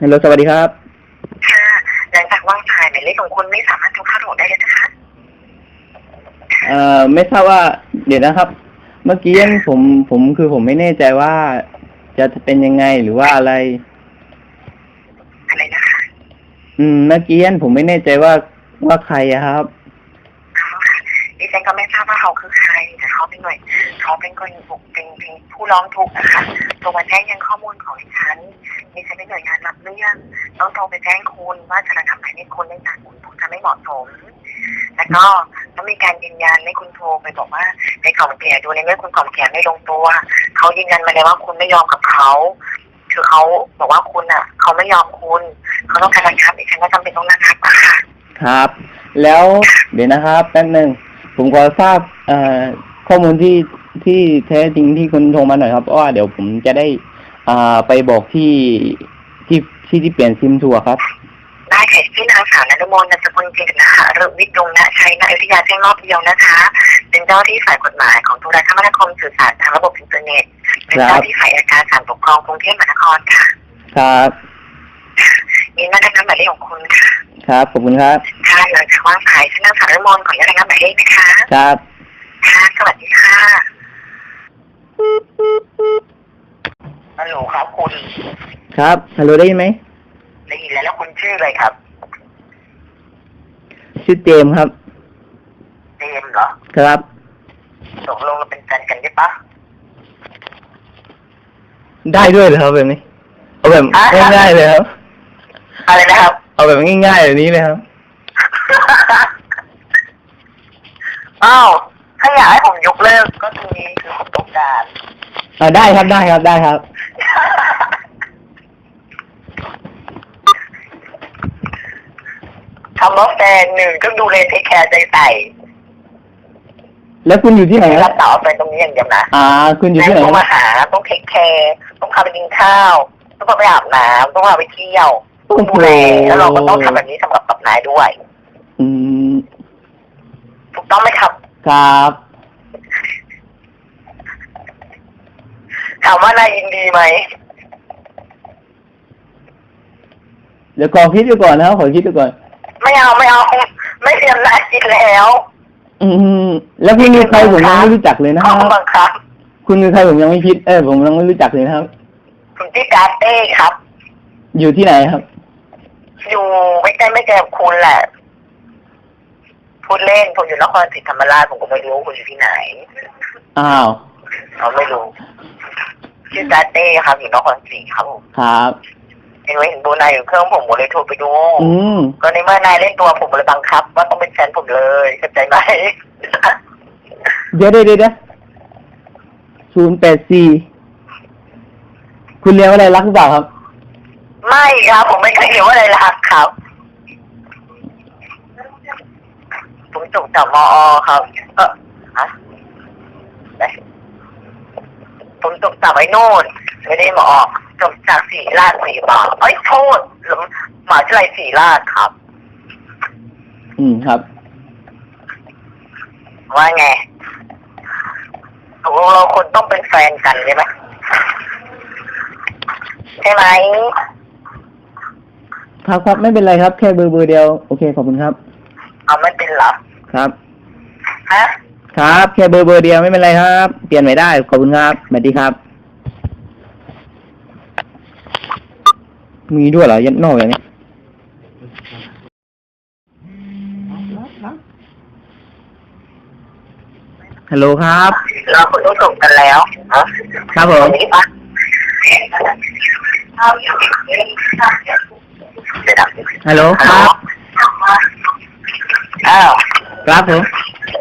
ฮัลโหลสวัสดีครับ ค่ะ หลังจากวางสายหมายเลขของคุณไม่สามารถโทรเข้าโทรได้เลยนะคะ เอ่อ ไม่ทราบว่า เดี๋ยวนะครับ เมื่อกี้ผมผมคือผมไม่แน่ใจว่า จะเป็นยังไงหรือว่าอะไร อะไรนะคะ อืม เมื่อกี้ผมไม่แน่ใจว่าว่าใครอะครับอ๋อค่ะดิฉันก็ไม่ทราบว่าเขาคือใครแต่เขาเป็นหน่วยเขาเป็นคนบุกเป็นเป็นผู้ร้องทุกข์นะคะโทรมาแจ้งยังข้อมูลของดิฉัน ดิฉันเป็นหน่วยงานรับเรื่องต้องโทรไปแจ้งคุณว่าจะระงับหมายเลขคุณเนื่องจากคุณพูดจาไม่เหมาะสม แล้วก็ต้องมีการยืนยันให้คุณโทรไปบอกว่าไปกล่อมเกลี่ยดูในเมื่อคุณกล่อมเกลี่ยไม่ลงตัวเขายืนยันมาเลยว่าคุณไม่ยอมกับเขาคือเขาบอกว่าคุณอะ เขาไม่ยอมคุณเขาต้องการระงับดิฉันก็จำเป็นต้องระงับค่ะครับ แล้วเดี๋ยวนะครับแป๊บหนึ่งผมขอทราบเอ่อข้อมูลที่ที่แท้จริงที่คุณโทรมาหน่อยครับเพราะว่าเดี๋ยวผมจะได้ อ่า ไปบอกที่ที่ที่ที่เปลี่ยนซิมทัวร์ครับ ได้ค่ะที่นางสาวนรมนนามสกุลเจตนะคะเรือวิทย์ดงนะชัยนาอยุธยาแจ้งรอบเดียวนะคะ เป็นเจ้าที่ฝ่ายกฎหมายของโทรคมนาคมสื่อสารทางระบบอินเทอร์เน็ต เป็นเจ้าที่ฝ่ายอาการศาลปกครองกรุงเทพมหานครค่ะครับยินดีต้อนรับหมายเลขของคุณค่ะครับขอบคุณครับค่ะหลังจากวางสายที่นางสาวนรมนขออนุญาตระงับหมายเลขนะคะครับ ค่ะ สวัสดีค่ะฮัล โหลครับคุณครับฮัลโหลได้ยินไหมได้ยินแล้วแล้วคุณชื่ออะไรครับ ชื่อเจมส์ครับ เจมส์เหรอครับตกลงเราเป็นแฟนกันใช่ปะได้ด้วยเหรอครับแบบนี้เอาแบบง่ายๆเลยครับ อะไรนะครับ เอาแบบง่ายๆแบบนี้เลยครับ อ้าวถ้าอยากให้ผมยกเลิกก็ตรงนี้คือผมต้องการ อ่าได้ครับได้ครับได้ครับ คำว่าแฟนหนึ่งต้องดูแลเทคแคร์ใจใส่แล้วคุณอยู่ที่ไหนครัรับบต่อไปตรงนี้อย่างเดียวนะอ่า คุณอยู่ที่ไหนต้องครัมาบหาต้องเทคแคร์ต้องพาไปกินข้าว ต้องพาไปอาบน้ำต้องพาไปเที่ยวต้องดูแลแล้วเราก็ต้องทำแบบนี้สำหรับกับนายด้วย อืมถูกต้องไหมครับ ครับ ถามว่านายยินดีไหม เดี๋ยวขอคิดดูก่อนนะครับขอคิดดูก่อน ไม่เอาไม่เอาไม่เตรียมนายกินแล้ว อืมแล้วคุณคือใครผมยังไม่รู้จักเลยนะคข้อรับบังคับคุณคือใครผมยังไม่คิดเออผมยังไม่รู้จักเลยนะครับคุณที่การเต้ครับ อยู่ที่ไหนครับ อยู่ไม่ใกล้ไม่ไกลกับคุณแหละ พูดเล่นผมอยู่นครศรีธรรมราชผมก็ไม่รู้ว่าคุณอยู่ที่ไหนอ้าว เราไม่รู้ ชื่อจาเต้ครับอยู่นครศรีครับผมครับ เห็นไว้เห็นโบนายอยู่เครื่องผมผมเลยโทรไปดู อืมก็ในเมื่อนายเล่นตัวผมเลยบังคับ ว่าต้องเป็นแฟนผมเลยเข้าใจไหม เดี๋ยวเดี๋ยวเดี๋ยวศูนย์แปดสี่คุณเรียกว่าอะไรรักหรือเปล่าครับ ไม่ครับ ผมไม่เคยเห็นว่าอะไรรักครับ ผมจบจากมอ ครับเออฮะไหน ผมจบจากไอ้โน่นไม่ได้มอจบจากศรีราชสีบาเอ้ยโทษหรือมหาวิทยาลัยศรีราชครับ อืมครับ ว่าไงตกลงเราคนต้องเป็นแฟนกันใช่ไหมใช่ไหมครับครับไม่เป็นไรครับ แค่เบอร์เบอร์เดียว โอเคขอบคุณครับ เอาไม่เป็นเหรอครับ ฮะ ครับ แค่เบอร์เบอร์เดียวไม่เป็นไรครับ เปลี่ยนไม่ได้ขอบคุณครับสวัสดีครับ มีด้วยเหรอยันนอกอย่างนี้ฮัลโหลครับเราคนต้องจบกันแล้วฮะครับผมนี่ปะเดี๋ยวดับฮัลโหลครับอ้าว ครับผม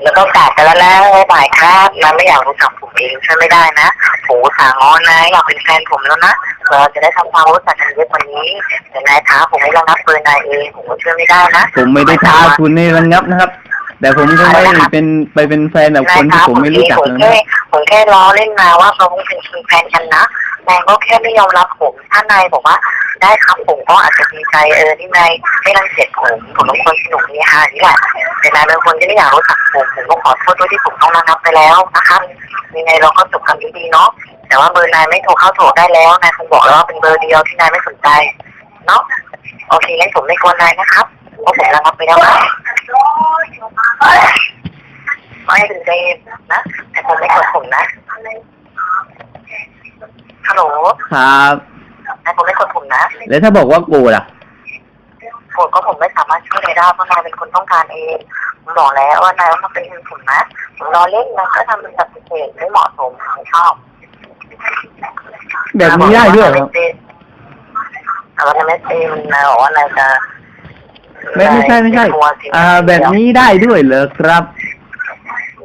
แล้วก็กาดกันแล้วนะบ๊ายบายครับนายไม่อยากรู้จักผมเองช่วยไม่ได้นะโหสางอนนายอยากเป็นแฟนผมแล้วนะเราจะได้ทำความรู้จักกันเยอะกว่านี้แต่นายท้าผมไม่ระงับเบอร์นายเองผมก็ช่วยไม่ได้นะผมไม่ได้ท้าคุณในระงับนะครับ แต่ผมคงไม่เป็นไปเป็นแฟนกับคนที่ผมไม่รู้จักผมเลยแค่นะผมแค่ล้อเล่นมาว่าเราคงเป็นแฟนกันนะนายก็แค่ไม่ยอมรับผมถ้านายบอกว่า ได้ครับผมก็อาจจะดีใจเออที่นายไม่รังเกียจผมผมเป็นคนสนุกนี่ฮะนี่แหละแต่นายเป็นคนที่ไม่อยากรู้จักผมผมก็ขอโทษด้วยที่ผมต้องระงับไปแล้วนะครับยังไงเราก็จบกันดีๆเนาะแต่ว่าเบอร์นายไม่โทรเข้าโทรได้แล้วนายคงบอกแล้วว่าเป็นเบอร์เดียวที่นายไม่สนใจเนาะโอเคงั้นผมไม่กวนนายนะครับเพราะผมระงับไปแล้วครับไม่ถึงใจเย็นนะแต่ผมไม่กดผมนะฮัลโหลครับนายผมไม่กดผม นะแล้วถ้าบอกว่าโกรธอะผมก็ผมไม่สามารถช่วยนายได้เพราะนายเป็นคนต้องการเองผมบอกแล้วว่านายต้องเป็นผมนะผมรอเล่นนะก็ทำเป็นปฏิเสธไม่เหมาะสมไม่ชอบแบบนี้ได้ด้วยเหรอครับแต่ว่านายไม่เป็นนายบอกว่านายจะไม่ไม่ใช่ไม่ใช่นายกลัวสิ่งอ่า แบบนี้ได้ด้วยเหรอครับ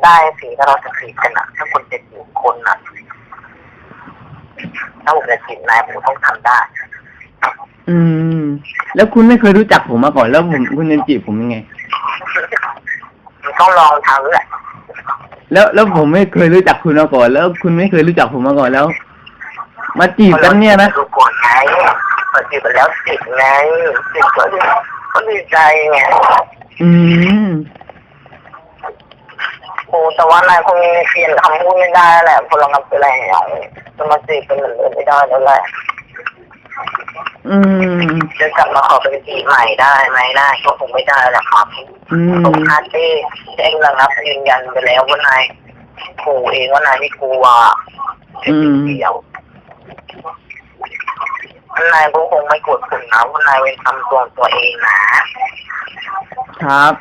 ได้สิถ้าเราจะผิดกันอะถ้าคนจะผิดคนอะถ้าผมจะผิดนายผมต้องทำได้ อืม แล้วคุณไม่เคยรู้จักผมมาก่อนแล้วผมคุณจะจีบผมยังไงมันต้องลองทำแหละ แล้วแล้วผมไม่เคยรู้จักคุณมาก่อน แล้วคุณไม่เคยรู้จักผมมาก่อนแล้ว มาจีบกันเนี่ยนะดูก่อนไงเปิดจีบไปแล้วสิบไงสิบก็ก็ดีใจไงอืมโอ้แต่ว่านายคงเปลี่ยนคำพูดไม่ได้แหละพลังงานไปแล้วจะมาจีบเป็นเหมือนเดิมไม่ได้แล้วแหละ อืม จะกลับมาขอเป็นจีบใหม่ได้ไหมได้ก็คงไม่ได้แหละครับอืผมมคาเต้แจ้งระงับยืนยันไปแล้วว่านายขู่เองว่านายไม่กลัวแค่นิดเดียวนายก็คงไม่กดผมนะว่านายเป็นทำตัวตัวเองนะครับ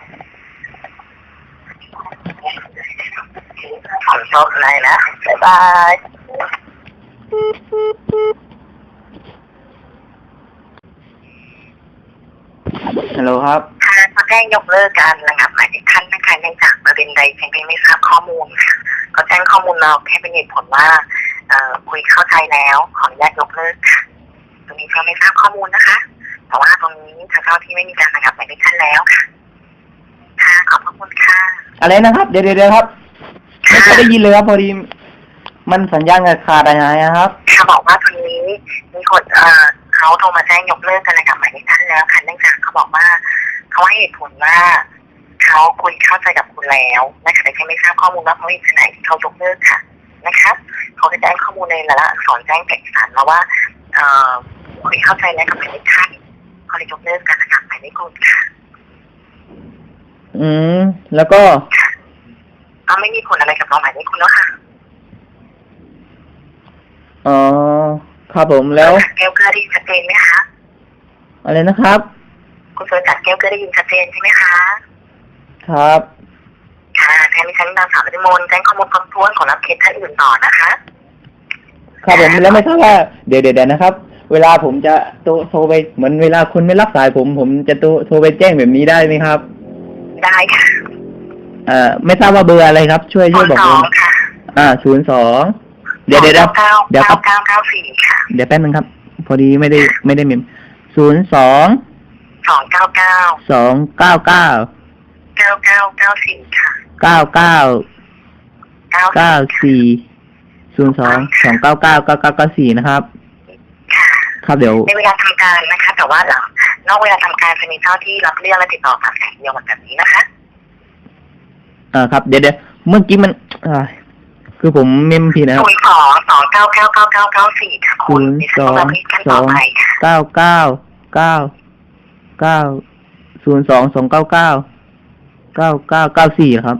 ผมชอบนายนะบ๊ายบาย ฮัลโหลครับค่ะขอแจ้งยกเลิกการระงับหมายเลขท่านนะคะเนื่องจากประเด็นใดฉันไม่ทราบข้อมูลค่ะก็แจ้งข้อมูลเราแค่เป็นเหตุผลว่าเอ่อคุยเข้าใจแล้ว ขออนุญาตยกเลิกค่ะตรงนี้ฉันไม่ทราบข้อมูลนะคะแต่ว่าตรงนี้ทางเจ้าที่ไม่มีการระงับหมายเลขท่านแล้วค่ะค่ะขอบพระคุณค่ะอะไรนะครับ เดี๋ยวเดี๋ยวเดี๋ยวครับไม่เคยได้ยินเลยครับพอดีมันสัญญาณขาดอะไรนะครับค่ะบอกว่าตรงนี้มีคนเอ่อ เขาโทรมาแจ้งยกเลิกการระงับหมายเลขท่านแล้วค่ะเนื่องจากเขาบอกว่าเขาให้เหตุผลว่าเขาคุยเข้าใจกับคุณแล้วนะคะแต่ฉันไม่ทราบข้อมูลว่าเพราะเหตุไหนที่เขายกเลิกค่ะนะคะเขาจะแจ้งข้อมูลในรายละอักษรแจ้งเอกสารมาว่าเอ่อคุยเข้าใจแล้วกับหมายเลขท่านเขาเลยยกเลิกการระงับหมายเลขคุณค่ะ อืม แล้วก็เอาไม่มีผลอะไรกับเราหมายเลขคุณแล้วค่ะอ๋อ ครับผมแล้ว แก้วเกลือได้ยินชัดเจนไหมคะอะไรนะครับ คุณเฟิร์นจัดแก้วเกลือได้ยินชัดเจนใช่ไหมคะครับ ค่ะแทนที่ฉันนางสาวรัตมนแจ้งข้อมูลครบถ้วนของรับเคสท่านอื่นต่อนะคะ ครับผมแล้วไม่ทราบว่าเดี๋ยวเดี๋ยวเดี๋ยวนะครับ เวลาผมจะโทรโทรไปเหมือนเวลาคุณไม่รับสายผม ผมจะโทรโทรไปแจ้งแบบนี้ได้ไหมครับ ได้ค่ะ เอ่อไม่ทราบว่าเบอร์อะไรครับ ช่วยช่วยบอกสผอมงค่ะ อ่าศูนย์สอง เดี๋ยวเดี๋ยวเดี๋ยวเก้าเดี๋ยวครัเก้าบ เก้าเก้าสี่ค่ะเดี๋ยวแป๊บนึงครับ พอดีไม่ได้ไม่ได้เมมศูนย์สองสองเก้าเก้าสองเก้าเก้าเก้าเก้าเก้าสี่ค่ะเก้าเก้าเก้าเก้าสี่ศูนย์สองสองเก้าเก้าเก้าเก้าเก้าสี่นะครับ ค่ะ ครับเดี๋ยว ในเวลาทำการนะคะ แต่ว่าหลังนอกเวลาทำการจะมีเจ้าที่รับเรื่องและติดต่อกับแขกเดียวแบบนี้นะคะอ่าครับเดี๋ยวเดี๋ยวเมื่อกี้มันอ่า คือผมเมมผิดนะครับศูนย์สองสองเก้าเก้าเก้าเก้าเก้าสี่ค่ะคุณศูนย์ดิฉันต้องรับขั้นต่อไปค่ะเก้าเก้าเก้าเก้าศูนย์สองสองเก้าเก้าเก้าเก้าเก้าสี่ครับ